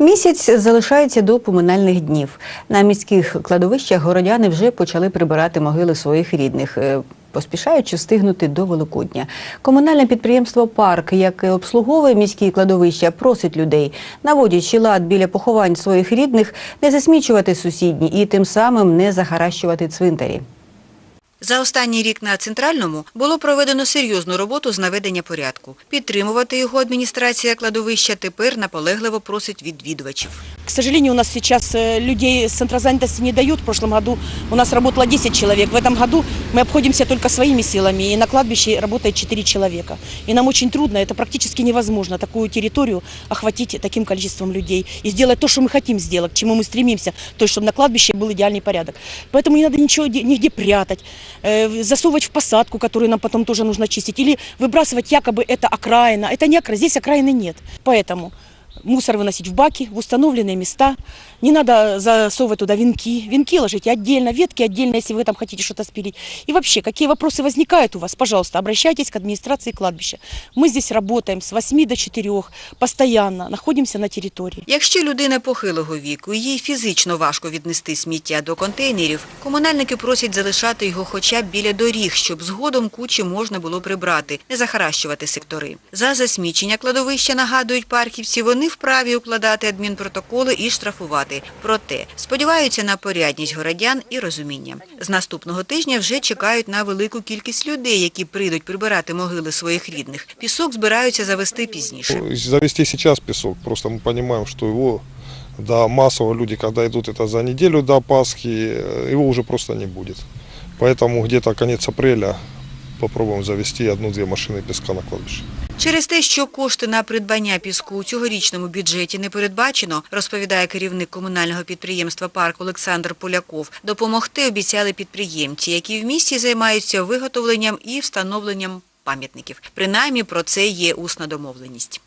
Місяць залишається до поминальних днів. На міських кладовищах городяни вже почали прибирати могили своїх рідних. е, Поспішаючи встигнути до Великодня. Комунальне підприємство Парк, яке обслуговує міські кладовища, просить людей, наводячи лад біля поховань своїх рідних, не засмічувати сусідні і тим самим не загаращувати цвинтарі. За останній рік на центральному було проведено серйозну роботу з наведення порядку. Підтримувати його адміністрація кладовища тепер наполегливо просить відвідувачів. К сожалению, у нас сейчас э, людей с центрозанятости не дают. В прошлом году у нас работало 10 человек. В этом году мы обходимся только своими силами. И на кладбище работает 4 человека. И нам очень трудно, это практически невозможно, такую территорию охватить таким количеством людей. И сделать то, что мы хотим сделать, к чему мы стремимся. То есть, чтобы на кладбище был идеальный порядок. Поэтому не надо ничего де- нигде прятать, э, засовывать в посадку, которую нам потом тоже нужно чистить. Или выбрасывать якобы это окраина. Это не окраина, здесь окраины нет. Поэтому мусор выносить в баки, в установленные места. Не надо засовывать туда венки. Венки ложите отдельно, ветки отдельно, если вы там хотите что-то спилить. И вообще, какие вопросы возникают у вас, пожалуйста, обращайтесь к администрации кладбища. Мы здесь работаем с 8 до 4, постоянно находимся на территории. Якщо людина похилого віку, їй фізично важко віднести сміття до контейнерів, комунальники просять залишати його хоча б біля доріг, щоб згодом кучі можна було прибрати, не захаращувати сектори. За засмічення кладовища, нагадують парківці, вони вправі укладати адмінпротоколи і штрафувати. Проте сподіваються на порядність городян і розуміння. З наступного тижня вже чекають на велику кількість людей, які прийдуть прибирати могили своїх рідних. Пісок збираються завести пізніше. Завести сейчас песок, просто мы понимаем, что его да, массово люди, когда идут это за неделю до Пасхи, э, его уже просто не будет. Поэтому где-то конец апреля попробуем завести одну-две машины песка на кладбище. Через те, що кошти на придбання піску у цьогорічному бюджеті не передбачено, розповідає керівник комунального підприємства «Парк» Олександр Поляков, допомогти обіцяли підприємці, які в місті займаються виготовленням і встановленням пам'ятників. Принаймні про це є усна домовленість.